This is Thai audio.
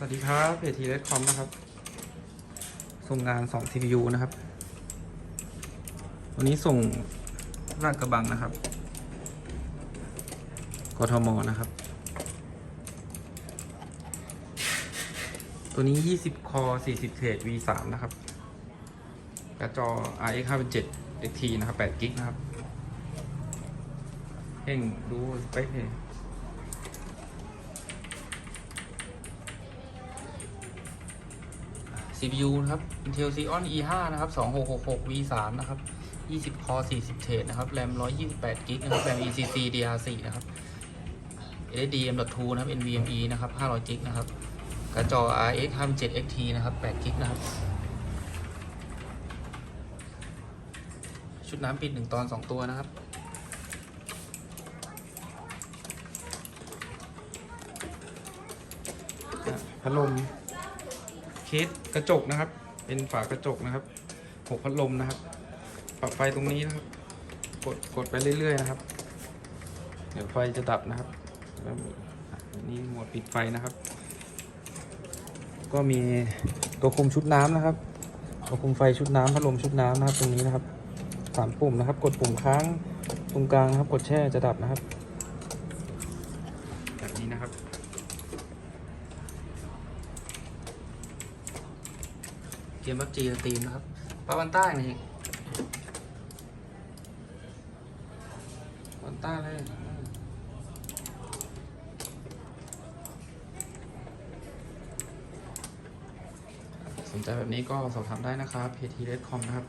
สวัสดีครับเพจทีเรดคอมนะครับ ส่งงาน 2 CPU นะครับ วันนี้ส่งลาดกระบังนะครับ กทมนะครับ ตัวนี้ 20 คอ 40เทรด V3 นะครับกระจอ RX 5 7 XT นะครับ8กิกนะครับเพ่งดูสเปคเลย CPU นะครับ Intel Xeon E5 นะครับ 2666 V3 นะครับ 20 core 40 thread นะครับ RAM 128 GB นะครับ RAM ECC DR4 นะครับ SSD M.2 นะครับ NVMe นะครับ 500 GB นะครับกระจอ RX 57 XT นะครับ8 GB นะครับ ชุดน้ำปิด 1 ตอน 2 ตัวนะครับพัดลม เคสกระจกนะครับ เป็นฝากระจกนะครับหกพัดลมนะครับ ปรับไฟตรงนี้นะครับ กดกดไปเรื่อยๆนะครับ เดี๋ยวไฟจะดับนะครับแล้วนี่หมดปิดไฟนะครับ ก็มีตัวคุมชุดน้ำนะครับตัวคุมไฟชุดน้ำพัดลมชุดน้ำนะครับ ตรงนี้นะครับสามปุ่มนะครับ กดปุ่มค้างตรงกลางนะครับ กดแช่จะดับนะครับ แบบนี้นะครับ เกมบัฟจีสตรีมนะครับปาวันต้านี่วันต้าเลยสนใจแบบนี้ก็สอบถามได้นะครับเพจทีเรดคอมนะครับ